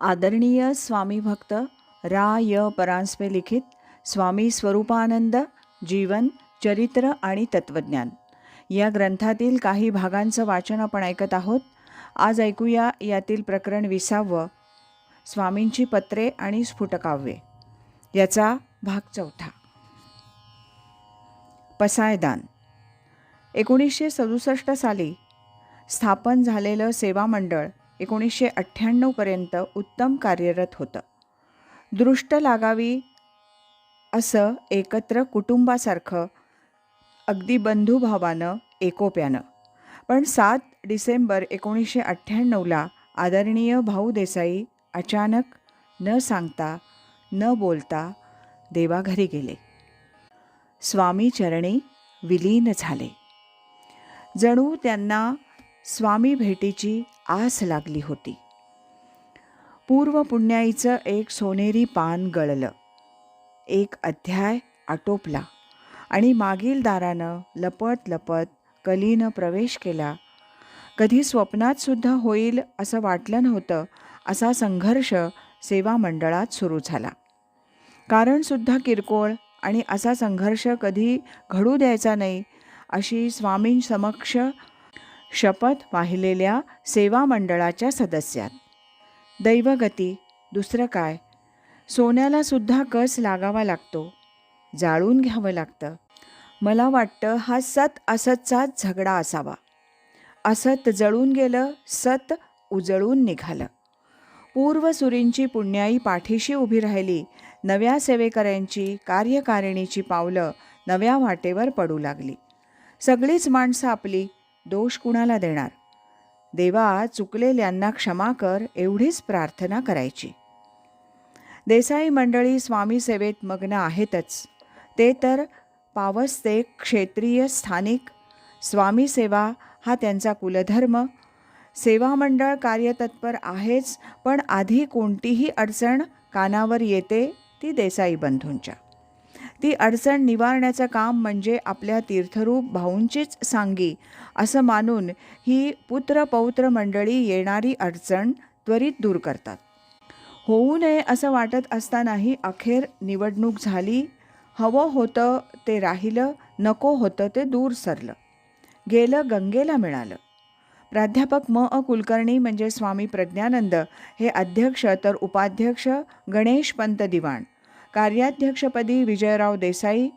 आदरणीय स्वामी भक्त रा य परांजपे लिखित स्वामी स्वरूपानंद जीवन चरित्र आणि तत्वज्ञान. या ग्रंथातील काही भागांचं वाचन आपण ऐकत आहोत. आज ऐकूया यातील प्रकरण विसावं स्वामींची पत्रे आणि स्फुटकाव्ये. याचा भाग चौथा. पसायदान. एकोणीसशे सदुसष्ट साली स्थापन झालेलं सेवा मंडळ एकोणीसशे अठ्ठ्याण्णवपर्यंत उत्तम कार्यरत होतं. दृष्ट लागावी असं एकत्र कुटुंबासारखं अगदी बंधुभावानं एकोप्यानं. पण सात डिसेंबर एकोणीसशे अठ्ठ्याण्णवला आदरणीय भाऊ देसाई अचानक न सांगता न बोलता देवाघरी गेले. स्वामी चरणी विलीन झाले. जणू त्यांना स्वामी भेटीची आस लागली होती. पूर्व पुण्याईचं एक सोनेरी पान गळलं. एक अध्याय आटोपला आणि मागील दारानं लपत लपत कलीनं प्रवेश केला. कधी स्वप्नात सुद्धा होईल असं वाटलं नव्हतं असा संघर्ष सेवा मंडळात सुरू झाला. कारणसुद्धा किरकोळ आणि असा संघर्ष कधी घडू द्यायचा नाही अशी स्वामींसमक्ष शपथ वाहिलेल्या सेवा मंडळाच्या सदस्यात. दैवगती दुसरं काय? सोन्याला सुद्धा कस लागावा लागतो? जाळून घ्यावं लागतं. मला वाटतं हा सत असतचाच झगडा असावा. असत जळून गेलं सत उजळून निघालं. पूर्वसुरींची पुण्याई पाठीशी उभी राहिली नव्या सेवेकऱ्यांची कार्यकारिणीची पावलं नव्या वाटेवर पडू लागली. सगळीच माणसं आपली दोष कुणाला देणार? देवा चुकलेल्यांना क्षमा कर एवढीच प्रार्थना करायची. देसाई मंडळी स्वामी सेवेत मग्न आहेतच. ते तर पावसते क्षेत्रीय स्थानिक. स्वामी सेवा हा त्यांचा कुलधर्म. सेवा मंडळ कार्यतत्पर आहेच पण आधी कोणतीही अडचण कानावर येते ती देसाई बंधूंच्या. ती अडचण निवारण्याचं काम म्हणजे आपल्या तीर्थरूप भाऊंचीच सांगी. असं मानून ही पुत्र पौत्र मंडळी येणारी अडचण त्वरित दूर करतात. होऊ नये असं वाटत असतानाही अखेर निवडणूक झाली. हवं होतं ते राहिलं नको होतं ते दूर सरलं. गेलं गंगेला मिळालं. प्राध्यापक म. अ. कुलकर्णी म्हणजे स्वामी प्रज्ञानंद हे अध्यक्ष तर उपाध्यक्ष गणेश पंत दिवाण. कार्याध्यक्षपदी विजयराव देसाई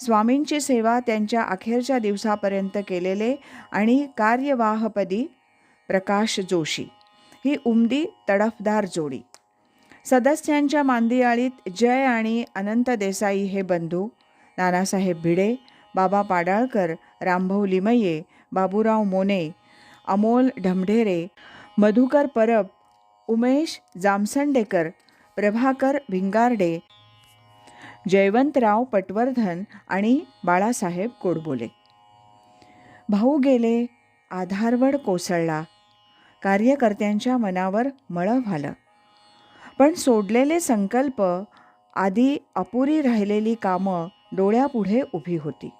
स्वामींची सेवा त्यांच्या अखेरच्या दिवसापर्यंत केलेले आणि कार्यवाहपदी प्रकाश जोशी. ही उमदी तडफदार जोडी. सदस्यांच्या मांदियाळीत जय आणि अनंत देसाई हे बंधू नानासाहेब भिडे बाबा पाडाळकर रामभाऊ लिमये बाबूराव मोने अमोल ढमढेरे मधुकर परब उमेश जामसंडेकर प्रभाकर भिंगारडे जयवंतराव पटवर्धन आणि बाळासाहेब कोडबोले. भाऊ गेले आधारवड कोसळला. कार्यकर्त्यांच्या मनावर मळं व्हालं पण सोडलेले संकल्प आधी अपुरी राहिलेली कामं डोळ्यापुढे उभी होती.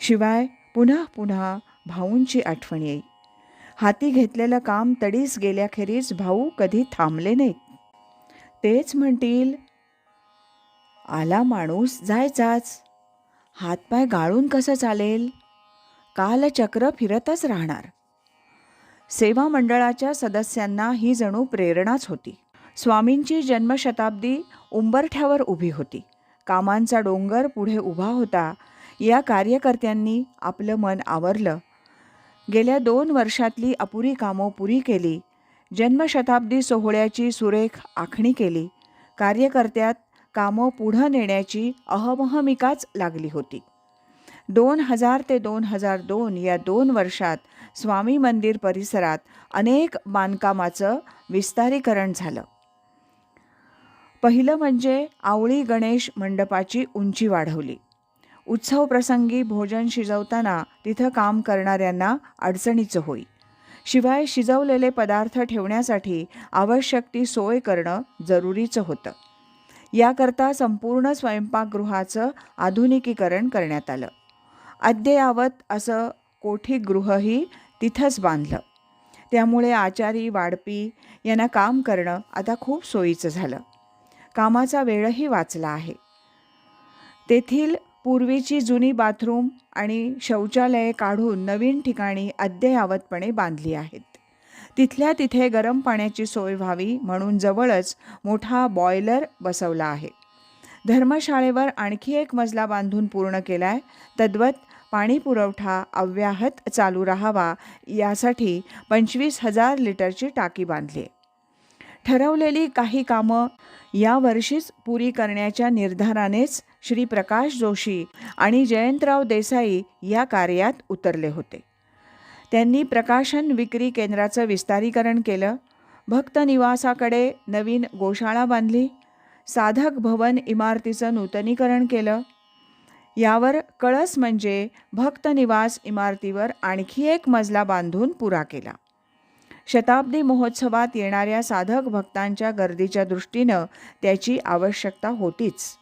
शिवाय पुन्हा पुन्हा भाऊंची आठवण येई. हाती घेतलेलं काम तडीस गेल्याखेरीज भाऊ कधी थांबले नाहीत. तेच म्हणतील आला माणूस जायचाच. हातपाय गाळून कसं चालेल? कालचक्र फिरतच राहणार. सेवा मंडळाच्या सदस्यांना ही जणू प्रेरणाच होती. स्वामींची जन्मशताब्दी उंबरठ्यावर उभी होती. कामांचा डोंगर पुढे उभा होता. या कार्यकर्त्यांनी आपलं मन आवरलं. गेल्या दोन वर्षातली अपुरी कामं पुरी केली. जन्मशताब्दी सोहळ्याची सुरेख आखणी केली. कार्यकर्त्यात कामं पुढं नेण्याची अहमहमिकाच लागली होती. दोन हजार ते दोन हजार दोन या दोन वर्षात स्वामी मंदिर परिसरात अनेक बांधकामाचं विस्तारीकरण झालं. पहिलं म्हणजे आवळी गणेश मंडपाची उंची वाढवली. उत्सव प्रसंगी भोजन शिजवताना तिथं काम करणाऱ्यांना अडचणीचं होई. शिवाय शिजवलेले पदार्थ ठेवण्यासाठी आवश्यक ती सोय करणं जरुरीचं होतं. याकरता संपूर्ण स्वयंपाकगृहाचं आधुनिकीकरण करण्यात आलं. अद्ययावत असं कोठीगृहही तिथंच बांधलं. त्यामुळे आचारी वाडपी यांना काम करणं आता खूप सोयीचं झालं. कामाचा वेळही वाचला आहे. तेथील पूर्वीची जुनी बाथरूम आणि शौचालये काढून नवीन ठिकाणी अद्ययावतपणे बांधली आहेत. तिथल्या तिथे गरम पाण्याची सोय व्हावी म्हणून जवळच मोठा बॉयलर बसवला आहे. धर्मशाळेवर आणखी एक मजला बांधून पूर्ण केला आहे तद्वत पाणी पुरवठा अव्याहत चालू राहावा यासाठी पंचवीस हजार लिटरची टाकी बांधली. आहे ठरवलेली काही कामं यावर्षीच पुरी करण्याच्या निर्धारानेच श्री प्रकाश जोशी आणि जयंतराव देसाई या कार्यात उतरले होते. त्यांनी प्रकाशन विक्री केंद्राचं विस्तारीकरण केलं. भक्त निवासाकडे नवीन गोशाळा बांधली. साधक भवन इमारतीचं नूतनीकरण केलं. यावर कळस म्हणजे भक्त निवास इमारतीवर आणखी एक मजला बांधून पुरा केला. शताब्दी महोत्सवात येणाऱ्या साधक भक्तांच्या गर्दीच्या दृष्टीनं त्याची आवश्यकता होतीच.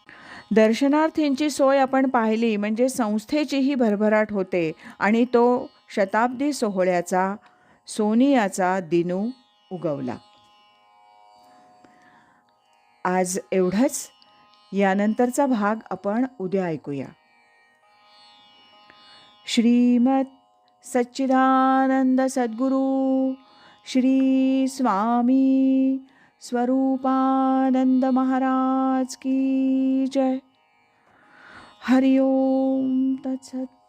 दर्शनार्थींची सोय आपण पाहिली म्हणजे संस्थेचीही भरभराट होते आणि तो शताब्दी सोहळ्याचा सोनियाचा दिनू उगवला. आज एवढंच. यानंतरचा भाग आपण उद्या ऐकूया. श्रीमत सच्चिदानंद सद्गुरू श्री स्वामी स्वरूपानंद महाराज की जय. हरिओम तत्सत